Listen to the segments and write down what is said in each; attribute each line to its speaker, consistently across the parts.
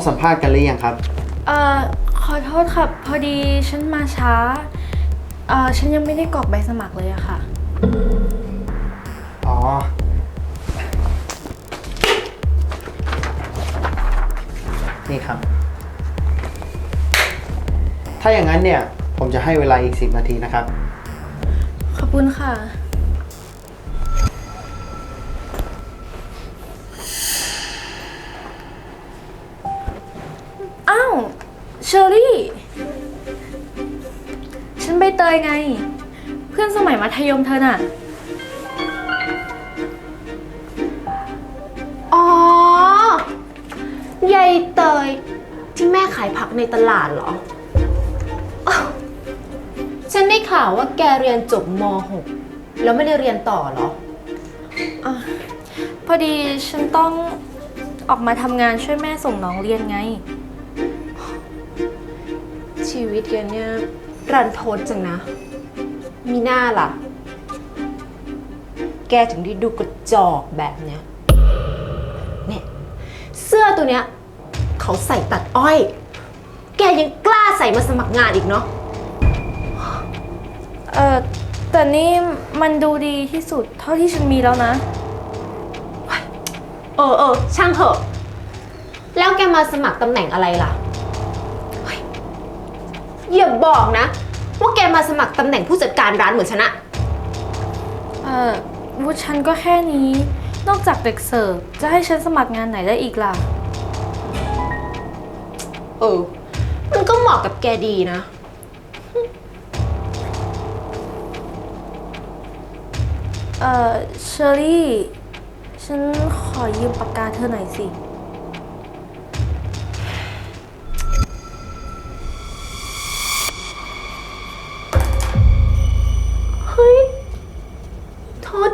Speaker 1: ต้องสัมภาษณ์กันหรือยังครับ
Speaker 2: เอ่อขอโทษค่ะ พอดีฉันมาช้า เอ่อฉันยังไม่ได้กรอกใบสมัครเลยอะค่ะ
Speaker 1: อ๋อ นี่ครับ ถ้าอย่างนั้นเนี่ย ผมจะให้เวลาอีก 10 นาทีนะครับ
Speaker 2: ขอบคุณค่ะ ยไง เพื่อนสมัยมัธยมเธอน่ะ
Speaker 3: อ๋อยายเตย ที่แม่ขายผักในตลาดเหรออ้าวฉันได้ข่าวว่าแกเรียนจบม .6 แล้วไม่ได้เรียนต่อเหรอ
Speaker 2: อะพอดีฉันต้องออกมาทำงานช่วยแม่ส่งน้องเรียนไง
Speaker 3: ชีวิตแกเนี่ย รันทดจังนะ มีหน้าล่ะ แกถึงได้ดูกระจอกแบบเนี้ยเนี่ยเสื้อตัวเนี้ยเขาใส่ตัดอ้อย แกยังกล้าใส่มาสมัครงานอีกเนาะ
Speaker 2: เออแต่นี่มันดูดีที่สุดเท่าที่ฉันมีแล้วนะ
Speaker 3: เออเออช่างเถอะ แล้วแกมาสมัครตำแหน่งอะไรล่ะเฮ้ย อย่าบอกนะ ว่าแกมาสมัครตำแหน่งผู้จัดการร้านเหมือนฉันอะ
Speaker 2: เออวุฒิฉันก็แค่นี้ นอกจากเด็กเสิร์ฟจะให้ฉันสมัครงานไหนได้อีกล่ะ
Speaker 3: เออ มันก็เหมาะกับแกดีนะ
Speaker 2: เออเชอรี่ ฉันขอยืมปากกาเธอหน่อยสิ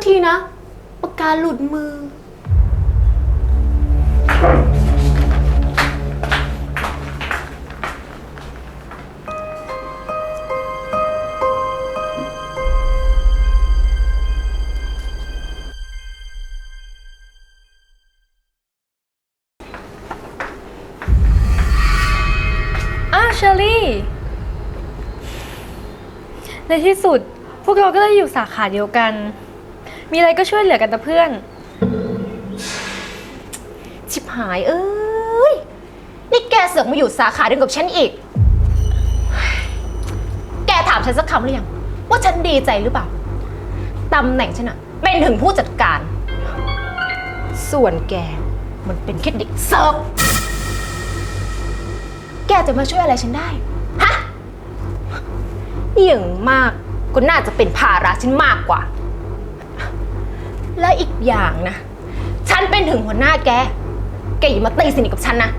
Speaker 3: ทีนะปากกาหลุดมือ
Speaker 2: อ้าวเชอรี่ ในที่สุดพวกเราก็ได้อยู่สาขาเดียวกัน มีอะไรก็ช่วยเหลือกันนะเพื่อน
Speaker 3: ชิบหายเอ้ย นี่แกเสือกมาอยู่สาขาเดียวกับฉันอีก แกถามฉันสักคำหรือยัง ว่าฉันดีใจหรือเปล่า ตำแหน่งฉันอะเป็นถึงผู้จัดการ ส่วนแก มันเป็นแค่เด็กเสิร์ฟแกจะมาช่วยอะไรฉันได้ ฮะอย่างมากก็น่าจะเป็นภาระฉันมากกว่า และอีกอย่างนะ ฉันเป็นถึงหัวหน้าแก แกอย่ามาตีสนิทกับฉันนะ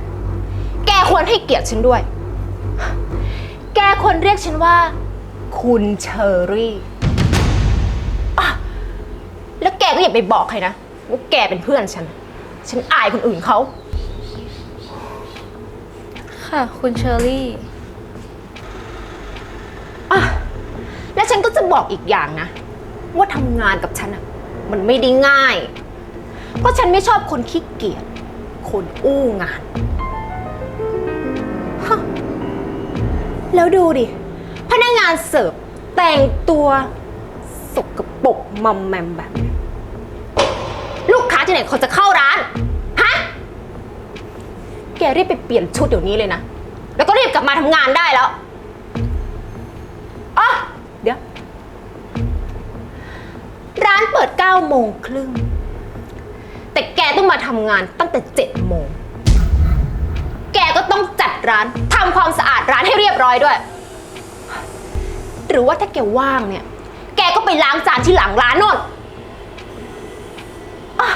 Speaker 3: แกควรให้เกียรติฉันด้วย แกควรเรียกฉันว่า คุณเชอรี่อะแล้วแกก็อย่าไปบอกใครนะว่าแกเป็นเพื่อนฉัน ฉันอายคนอื่นเขา
Speaker 2: ค่ะ คุณเชอรี่
Speaker 3: อะและฉันก็จะบอกอีกอย่างนะ ว่าทำงานกับฉันอะ มันไม่ได้ง่าย เพราะฉันไม่ชอบคนขี้เกียจ คนอู้งานฮะแล้วดูดิ พนักงานเสิร์ฟแต่งตัวสกปรกมอมแมมแบบนี้ลูกค้าที่ไหนเขาจะเข้าร้าน ฮะ แกรีบไปเปลี่ยนชุดเดี๋ยวนี้เลยนะ แล้วก็รีบกลับมาทำงานได้แล้ว ปิด9โมงครึ่ง แต่แกต้องมาทำงานตั้งแต่7โมง แกก็ต้องจัดร้านทำความสะอาดร้านให้เรียบร้อยด้วย หรือว่าถ้าแกว่างเนี่ย แกก็ไปล้างจานที่หลังร้านโน่นอะ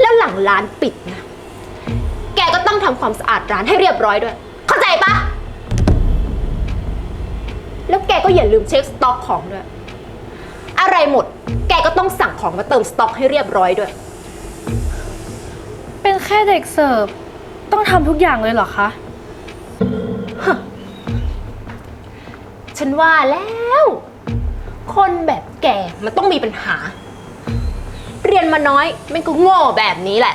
Speaker 3: แล้วหลังร้านปิดนะ แกก็ต้องทำความสะอาดร้านให้เรียบร้อยด้วย เข้าใจปะ แล้วแกก็อย่าลืมเช็คสต็อกของด้วย อะไรหมด แกก็ต้องสั่งของมาเติมสต็อกให้เรียบร้อยด้วย
Speaker 2: เป็นแค่เด็กเสิร์ฟต้องทำทุกอย่างเลยเหรอคะ
Speaker 3: ฉันว่าแล้ว คนแบบแกมันต้องมีปัญหา เรียนมาน้อยมันก็โง่แบบนี้แหละ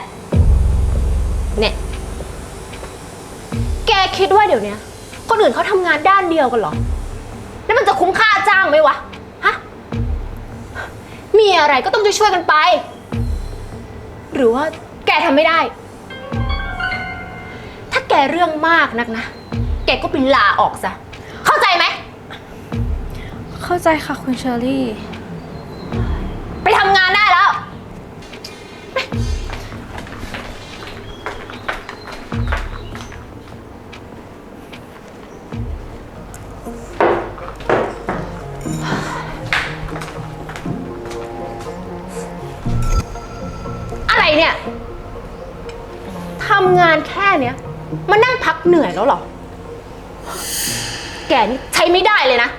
Speaker 3: เนี่ย แกคิดว่าเดี๋ยวเนี้ยคนอื่นเขาทำงานด้านเดียวกันเหรอ แล้วมันจะคุ้มค่าจ้างไหมวะฮะ มีอะไรก็ต้องช่วยๆกันไป หรือว่าแกทำไม่ได้ ถ้าแกเรื่องมากนักนะ แกก็ไปลาออกซะ เข้าใจไหม
Speaker 2: เข้าใจค่ะคุณเชอรี่
Speaker 3: ไปทำงาน เนี้ยมานั่งพักเหนื่อยแล้วเหรอ แกนี่ใช้ไม่ได้เลยนะ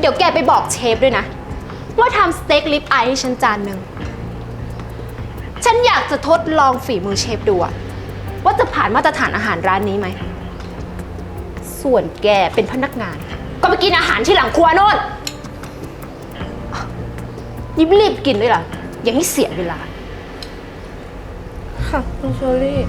Speaker 3: เดี๋ยวแกไปบอกเชฟด้วยนะ ว่าทำสเต็กลิปไอให้ฉันจานหนึ่ง ฉันอยากจะทดลองฝีมือเชฟดูอะว่าจะผ่านมาตรฐานอาหารร้านนี้ไหม ส่วนแกเป็นพนักงาน ก็ไปกินอาหารที่หลังครัวโน่นยิบรีบกินด้วยล่ะ อย่างให้เสียเวลา
Speaker 2: ค่ะ คุณเชอรี่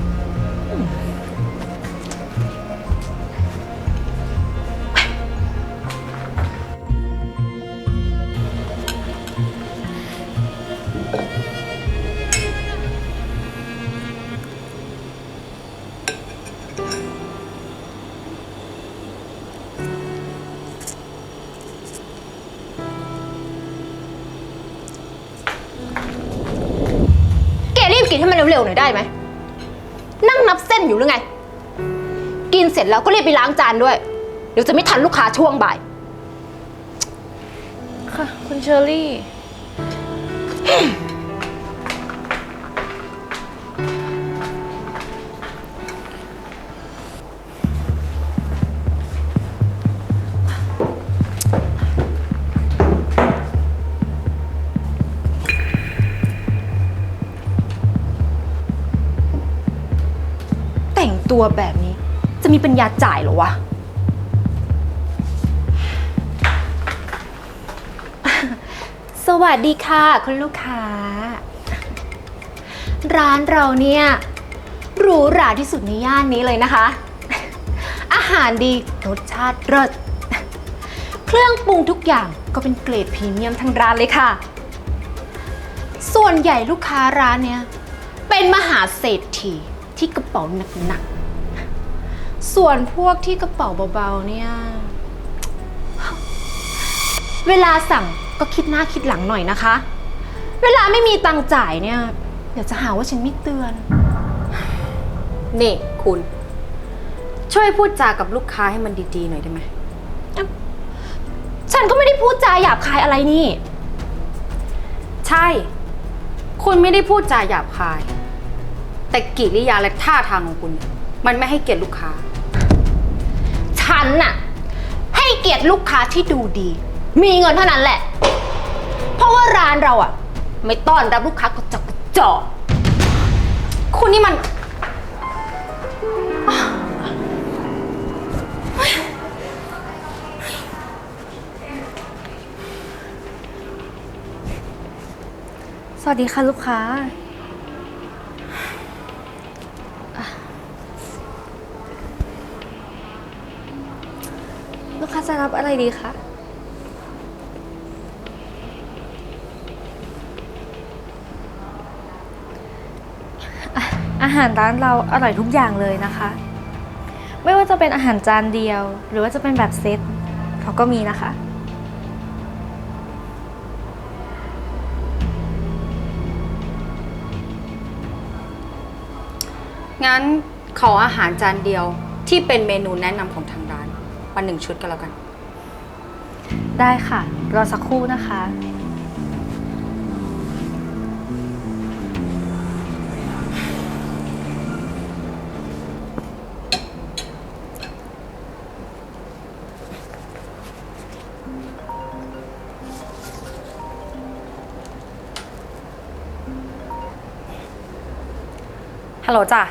Speaker 3: กินให้มันเร็วๆหน่อยได้ไหม นั่งนับเส้นอยู่หรือไง กินเสร็จแล้วก็รีบไปล้างจานด้วย เดี๋ยวจะไม่ทันลูกค้าช่วงบ่าย
Speaker 2: ค่ะ คุณเชอรี่
Speaker 3: ตัวแบบนี้ จะมีปัญญาจ่ายเหรอวะ สวัสดีค่ะ คุณลูกค้า ร้านเราเนี่ยหรูหราที่สุดในย่านนี้เลยนะคะ อาหารดีรสชาติเลิศเครื่องปรุงทุกอย่างก็เป็นเกรดพรีเมียมทั้งร้านเลยค่ะ ส่วนใหญ่ลูกค้าร้านเนี้ยเป็นมหาเศรษฐีที่กระเป๋าหนักๆ ส่วนพวกที่กระเป๋าเบาๆเนี่ย เวลาสั่งก็คิดหน้าคิดหลังหน่อยนะคะ เวลาไม่มีตังค์จ่ายเนี่ยเดี๋ยวจะหาว่าฉันไม่เตือน
Speaker 4: นี่คุณ ช่วยพูดจากับลูกค้าให้มันดีๆหน่อยได้ไหม
Speaker 3: ฉันก็ไม่ได้พูดจาหยาบคายอะไรนี่
Speaker 4: ใช่ คุณไม่ได้พูดจาหยาบคาย แต่กิริยาและท่าทางของคุณมันไม่ให้เกียรติลูกค้า
Speaker 3: ฉันน่ะให้เกียรติลูกค้าที่ดูดี มีเงินเท่านั้นแหละ เพราะว่าร้านเราอะไม่ต้อนรับลูกค้ากระจอกกระจอก
Speaker 4: คุณนี่มัน
Speaker 2: สวัสดีค่ะลูกค้าอะลูกค้า จะรับอะไรดีคะ อาหารร้านเราอร่อยทุกอย่างเลยนะคะ ไม่ว่าจะเป็นอาหารจานเดียว หรือว่าจะเป็นแบบเซตเขาก็มีนะคะ
Speaker 4: งั้นขออาหารจานเดียวที่เป็นเมนูแนะนำของทางร้าน วันหนึ่งชุดก็แล้วกัน
Speaker 2: ได้ค่ะ รอสักครู่นะคะ
Speaker 4: ฮัลโหลจ้ะ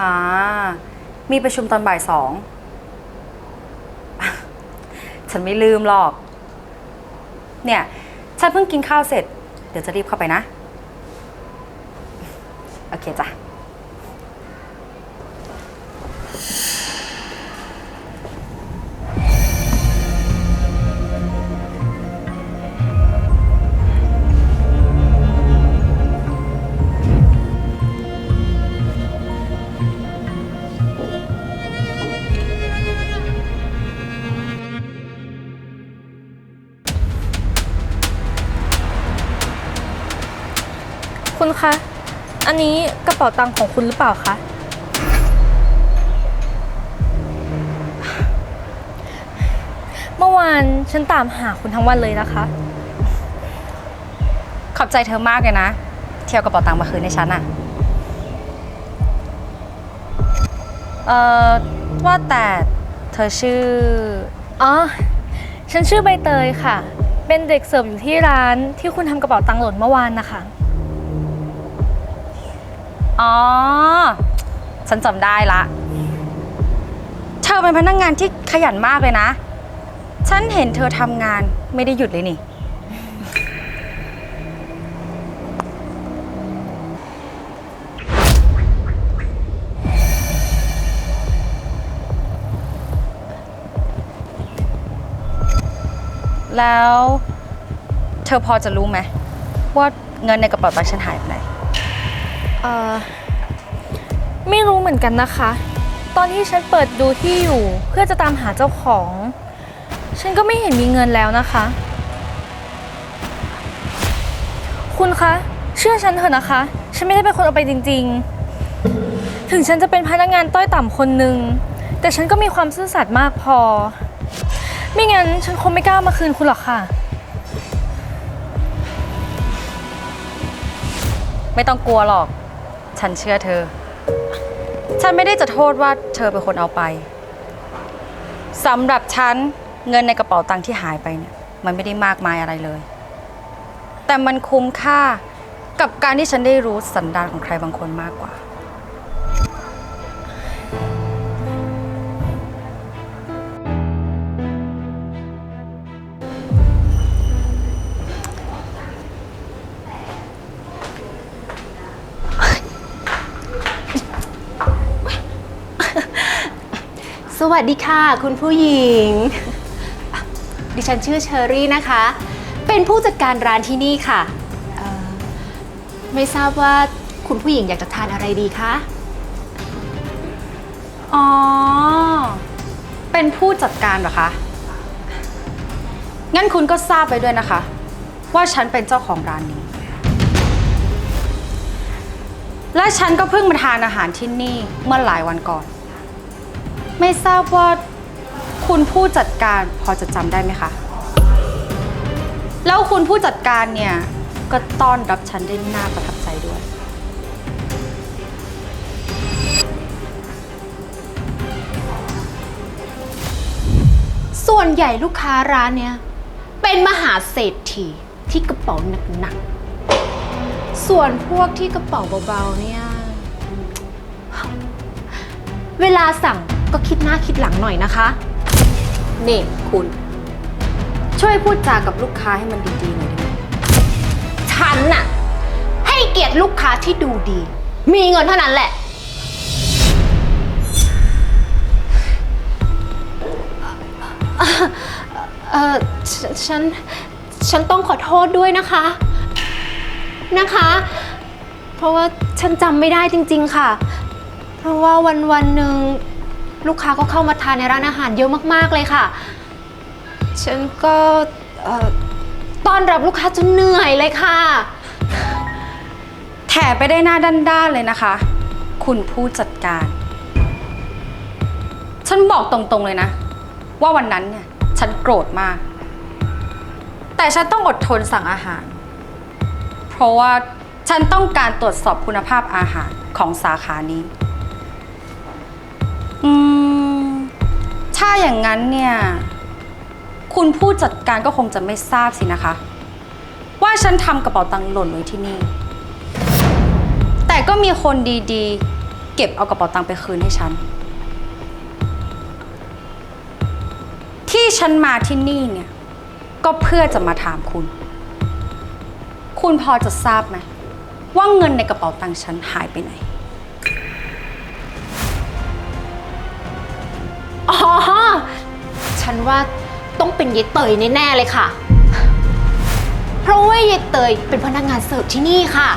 Speaker 4: อ่า มีประชุมตอนบ่ายสอง ฉันไม่ลืมหรอก เนี่ย ฉันเพิ่งกินข้าวเสร็จ เดี๋ยวจะรีบเข้าไปนะ โอเคจ้ะ
Speaker 2: อันนี้กระเป๋าตังค์ของคุณหรือเปล่าคะ เมื่อวานฉันตามหาคุณทั้งวันเลยนะคะ
Speaker 4: ขอบใจเธอมากเลยนะ เที่ยวกระเป๋าตังค์มาคืนให้ฉันอะเอ่อ ว่าแต่เธอชื่อ
Speaker 2: อ๋อ ฉันชื่อใบเตยค่ะ เป็นเด็กเสิร์ฟอยู่ที่ร้านที่คุณทำกระเป๋าตังค์หล่นเมื่อวานนะคะ
Speaker 4: อ๋อ ฉันจำได้ละ เธอเป็นพนักงานที่ขยันมากเลยนะ ฉันเห็นเธอทำงานไม่ได้หยุดเลยนี่ แล้ว เธอพอจะรู้ไหมว่าเงินในกระเป๋าตังค์ฉันหายไปไหน
Speaker 2: เอ่อ ไม่รู้เหมือนกันนะคะ ตอนที่ฉันเปิดดูที่อยู่เพื่อจะตามหาเจ้าของ ฉันก็ไม่เห็นมีเงินแล้วนะคะ คุณคะ เชื่อฉันเถอะนะคะ ฉันไม่ได้เป็นคนเอาไปจริง ๆ ถึงฉันจะเป็นพนักงานต้อยต่ำคนหนึ่ง แต่ฉันก็มีความซื่อสัตย์มากพอ ไม่งั้นฉันคงไม่กล้ามาคืนคุณหรอกค่ะ
Speaker 4: ไม่ต้องกลัวหรอก ฉันเชื่อเธอ ฉันไม่ได้จะโทษว่าเธอเป็นคนเอาไปสำหรับฉันเงินในกระเป๋าตังค์ที่หายไปเนี่ย มันไม่ได้มากมายอะไรเลย แต่มันคุ้มค่ากับการที่ฉันได้รู้สันดานของใครบางคนมากกว่า
Speaker 3: สวัสดีค่ะ คุณผู้หญิง ดิฉันชื่อเชอรี่นะคะ เป็นผู้จัดการร้านที่นี่ค่ะเอ่อไม่ทราบว่าคุณผู้หญิงอยากจะทานอะไรดีคะ
Speaker 4: อ๋อ เป็นผู้จัดการเหรอคะ งั้นคุณก็ทราบไปด้วยนะคะ ว่าฉันเป็นเจ้าของร้านนี้ และฉันก็เพิ่งมาทานอาหารที่นี่เมื่อหลายวันก่อน ไม่ทราบว่าคุณผู้จัดการพอจะจำได้ไหมคะ แล้วคุณผู้จัดการเนี่ย ก็ต้อนรับฉันได้น่าประทับใจด้วย
Speaker 3: ส่วนใหญ่ลูกค้าร้านเนี้ยเป็นมหาเศรษฐีที่กระเป๋าหนักๆ ส่วนพวกที่กระเป๋าเบาๆเนี่ย เวลาสั่ง ก็คิดหน้าคิดหลังหน่อยนะคะ
Speaker 4: นี่คุณ ช่วยพูดจากับลูกค้าให้มันดีๆหน่อยได้ไหม
Speaker 3: ฉันน่ะ ให้เกียรติลูกค้าที่ดูดี มีเงินเท่านั้นแหละ เออฉฉัน ฉันต้องขอโทษด้วยนะคะ นะคะ เพราะว่าฉันจำไม่ได้จริง ๆ ค่ะ เพราะว่าวันวันๆหนึ่ง ลูกค้าก็เข้ามาทานในร้านอาหารเยอะมากๆเลยค่ะ ฉันก็เอ่อต้อนรับลูกค้าจนเหนื่อยเลยค่ะ
Speaker 4: แถไปได้หน้าด้านๆเลยนะคะ คุณผู้จัดการ ฉันบอกตรงๆเลยนะ ว่าวันนั้นเนี่ย ฉันโกรธมาก แต่ฉันต้องอดทนสั่งอาหาร เพราะว่าฉันต้องการตรวจสอบคุณภาพอาหารของสาขานี้ อืม ถ้าอย่างนั้นเนี่ย คุณผู้จัดการก็คงจะไม่ทราบสินะคะ ว่าฉันทำกระเป๋าตังค์หล่นไว้ที่นี่ แต่ก็มีคนดีๆ เก็บเอากระเป๋าตังค์ไปคืนให้ฉัน ที่ฉันมาที่นี่เนี่ย ก็เพื่อจะมาถามคุณ คุณพอจะทราบไหมว่าเงินในกระเป๋าตังค์ฉันหายไปไหน
Speaker 3: อ๋อ ฉันว่าต้องเป็นยายเตยแน่ๆเลยค่ะ เพราะว่ายายเตยเป็นพนักงานเสิร์ฟที่นี่ค่ะ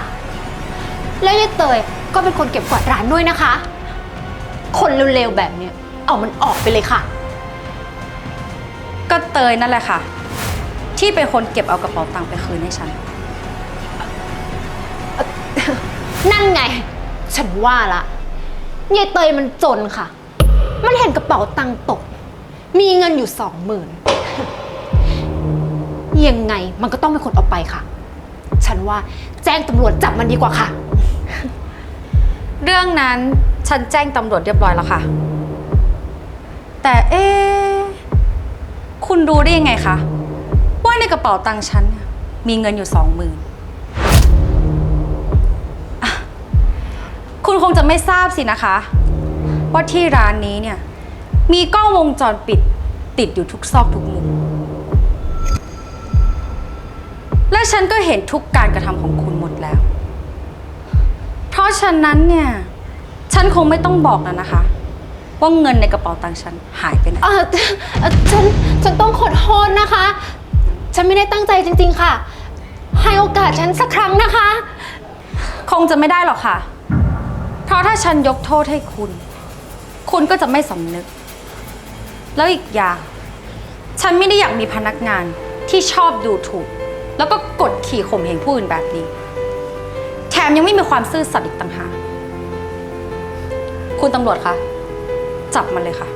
Speaker 3: แล้วยายเตยก็เป็นคนเก็บกวาดร้านด้วยนะคะ คนเร็วๆแบบเนี้ยเอามันออกไปเลยค่ะ
Speaker 4: ก็เตยนั่นแหละค่ะ ที่เป็นคนเก็บเอากระเป๋าตังค์ไปคืนให้ฉัน
Speaker 3: นั่นไง ฉันว่าละยายเตยมันจนค่ะ มันเห็นกระเป๋าตังค์ตก มีเงินอยู่สองหมื่นยังไงมันก็ต้องเป็นคนเอาไปค่ะ ฉันว่าแจ้งตำรวจจับมันดีกว่าค่ะ
Speaker 4: เรื่องนั้นฉันแจ้งตำรวจเรียบร้อยแล้วค่ะ แต่เอ๊ะคุณรู้ได้ยังไงคะว่าในกระเป๋าตังค์ฉันเนี่ยมีเงินอยู่สองหมื่นคุณคงจะไม่ทราบสินะคะ ว่าที่ร้านนี้เนี่ย มีกล้องวงจรปิดติดอยู่ทุกซอกทุกมุม และฉันก็เห็นทุกการกระทำของคุณหมดแล้ว เพราะฉะนั้นเนี่ย ฉันคงไม่ต้องบอกแล้วนะคะ ว่าเงินในกระเป๋าตังค์ฉันหายไปไหน
Speaker 3: เออเอ่อฉัน ฉันต้องขอโทษนะคะ ฉันไม่ได้ตั้งใจจริง ๆ ค่ะ ให้โอกาสฉันสักครั้งนะคะ
Speaker 4: คงจะไม่ได้หรอกค่ะ เพราะถ้าฉันยกโทษให้คุณ คุณก็จะไม่สำนึก แล้วอีกอย่าง ฉันไม่ได้อยากมีพนักงานที่ชอบดูถูก แล้วก็กดขี่ข่มเหงผู้อื่นแบบนี้ แถมยังไม่มีความซื่อสัตย์อีกต่างหากคุณตำรวจคะจับมันเลยค่ะ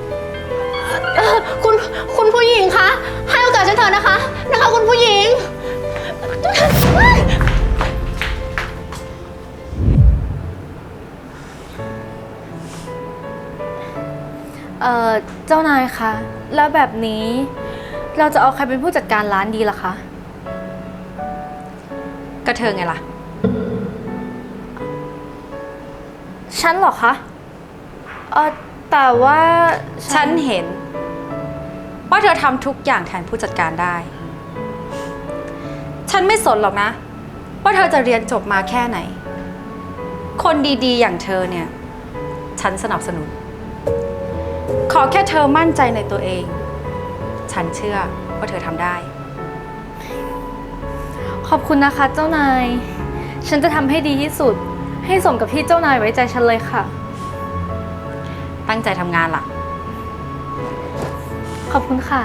Speaker 3: เอ่อคุณคุณผู้หญิงคะ ให้โอกาสฉันเถอะนะคะ นะคะ คุณผู้หญิง
Speaker 2: อ่อเจ้านายคะ แล้วแบบนี้ เราจะเอาใครเป็นผู้จัดการร้านดีล่ะคะ
Speaker 4: ก็เธอไงล่ะ
Speaker 2: ฉันเหรอคะ เออแต่ว่า
Speaker 4: ฉันเห็น ว่าเธอทำทุกอย่างแทนผู้จัดการได้ ฉันไม่สนหรอกนะ ว่าเธอจะเรียนจบมาแค่ไหน คนดีๆ อย่างเธอเนี่ย ฉันสนับสนุน ขอแค่เธอมั่นใจในตัวเอง ฉันเชื่อว่าเธอทำได้
Speaker 2: ขอบคุณนะคะเจ้านาย ฉันจะทำให้ดีที่สุด ให้สมกับที่เจ้านายไว้ใจฉันเลยค่ะ
Speaker 4: ตั้งใจทำงานล่ะ
Speaker 2: ขอบคุณค่ะ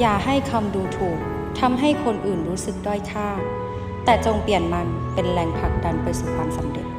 Speaker 4: อย่าให้คำดูถูกทำให้คนอื่นรู้สึกด้อยค่า แต่จงเปลี่ยนมันเป็นแรงผลักดันไปสู่ความสำเร็จ